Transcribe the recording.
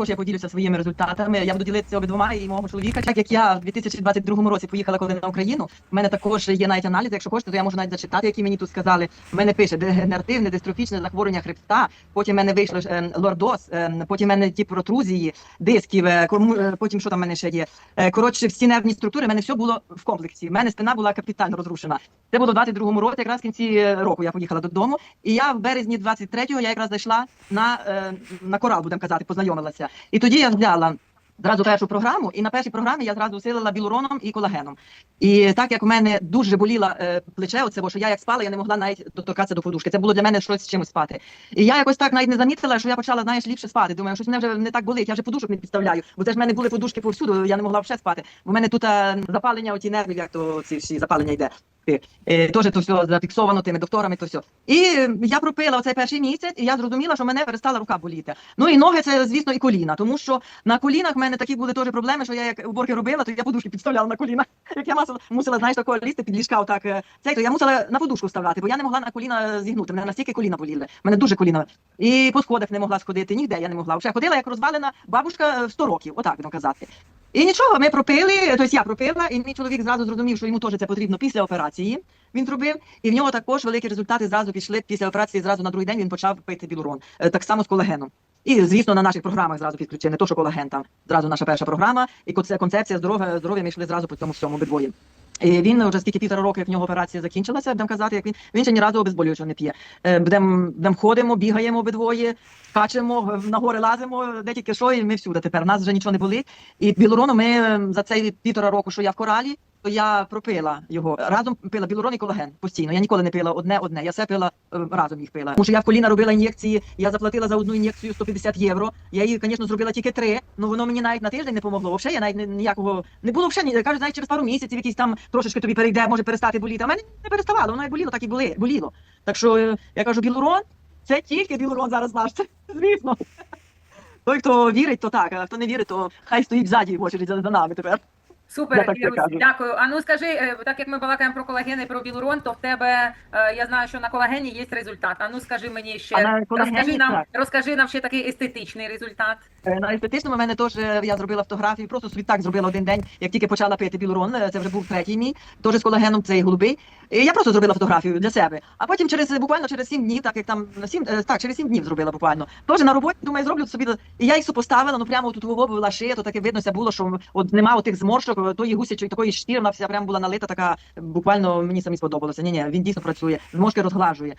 також я поділюся своїми результатами. Я буду ділитися обидвома і мого чоловіка. Так як я в 2022 році поїхала коли на Україну. У мене також є навіть аналіз. Якщо хочете, то я можу навіть зачитати, які мені тут сказали. У мене пише дегенеративне дистрофічне захворювання хребта. Потім в мене вийшло е, лордоз, е, потім в мене ті протрузії, дисків. е, Потім що там в мене ще є. Коротше, всі нервні структури. в мене все було в комплексі. У мене спина була капітально розрушена. Це було в 22-му році, якраз в кінці року я поїхала додому. І я в березні 23-го я якраз зайшла на, на корал, будемо казати, познайомилася. І тоді я взяла зразу першу програму, і на першій програмі я зразу усилила білуроном і колагеном. І так як в мене дуже боліло е, плече, оце, бо що я як спала, я не могла навіть доторкатися до подушки. Це було для мене щось з чимось спати. І я якось так навіть не замітила, що я почала, знаєш, ліпше спати. Думаю, щось мене вже не так болить, я вже подушок не підставляю. Бо це ж в мене були подушки повсюду, я не могла вже спати. Бо в мене тут е, запалення, оті нервів, як то ці всі запалення йде. Е, Теж то все зафіксовано тими докторами, то все. І е, я пропила оцей перший місяць, і я зрозуміла, що мене перестала рука боліти. Ну і ноги це, звісно, і коліна, тому що на колінах в мене такі були теж проблеми, що я як уборки робила, то я подушки підставляла на коліна. Як я мусила знаєш, такого лізти під ліжка, отак е, цей, то я мусила на подушку вставляти, бо я не могла на коліна зігнути. Мене настільки коліна боліли. Мене дуже коліна. І по сходах не могла сходити, ніде я не могла. Вже ходила як розвалена бабушка в 100 років, отак будемо казати. І нічого, ми пропили, тобто я пропила, і мій чоловік зразу зрозумів, що йому теж це потрібно після операції. Він зробив, і в нього також великі результати зразу пішли після операції. Зразу на другий день він почав пити білурон, Е, так само з колагеном. І звісно, на наших програмах зразу підключили, не то, що колаген там зразу наша перша програма, і конце- концепція здоров'я здоров'я ми йшли зразу по цьому всьому обидвоє. І він вже скільки півтора року, в нього операція закінчилася, будемо казати, як він він ще ні разу обезболюючого не п'є. Е, Будемо будем ходимо, бігаємо обидвоє, скачемо, на гори лазимо, де тільки що, і ми всюди тепер. Нас вже нічого не болить. І білорону ми е, за цей півтора року, що я в коралі, я пропила його. Разом пила білурон і колаген постійно. Я ніколи не пила одне одне. Я все пила е, разом їх пила. Тому що я в коліна робила ін'єкції. Я заплатила за одну ін'єкцію 150 євро. Я її, звісно, зробила тільки три. Ну воно мені навіть на тиждень не помогло. Взагалі я навіть ніякого не було взагалі. Кажуть, навіть через пару місяців якісь там трошечки тобі перейде, може перестати боліти. А мене не переставало, воно і боліло, так і були, боліло. Так що е, я кажу, білурон, це тільки білурон зараз наш. Звісно. Той, хто вірить, то так, а хто не вірить, то хай стоїть ззаді в очереді за за нами тепер. Супер, так Вірусь, дякую. А ну скажи, е, так як ми балакаємо про колаген і про білурон, то в тебе е, я знаю, що на колагені є результат. А ну скажи мені ще розкажи нам, так. розкажи нам ще такий естетичний результат. Е, На естетичному в мене теж я зробила фотографію, просто собі так зробила один день, як тільки почала пити білурон, це вже був третій мій, теж з колагеном, цей голубий. І я просто зробила фотографію для себе. А потім через буквально через сім днів, так як там на сім, так, через сім днів зробила буквально. Теж на роботі, думаю, зроблю собі. І я їх супоставила, ну прямо тут в була шия, то таке виднося було, що от нема тих зморшок, тої гусячої такої шкіри, вона вся прям була налита, така буквально мені самі сподобалося. Ні, ні, він дійсно працює, зморшки розглажує.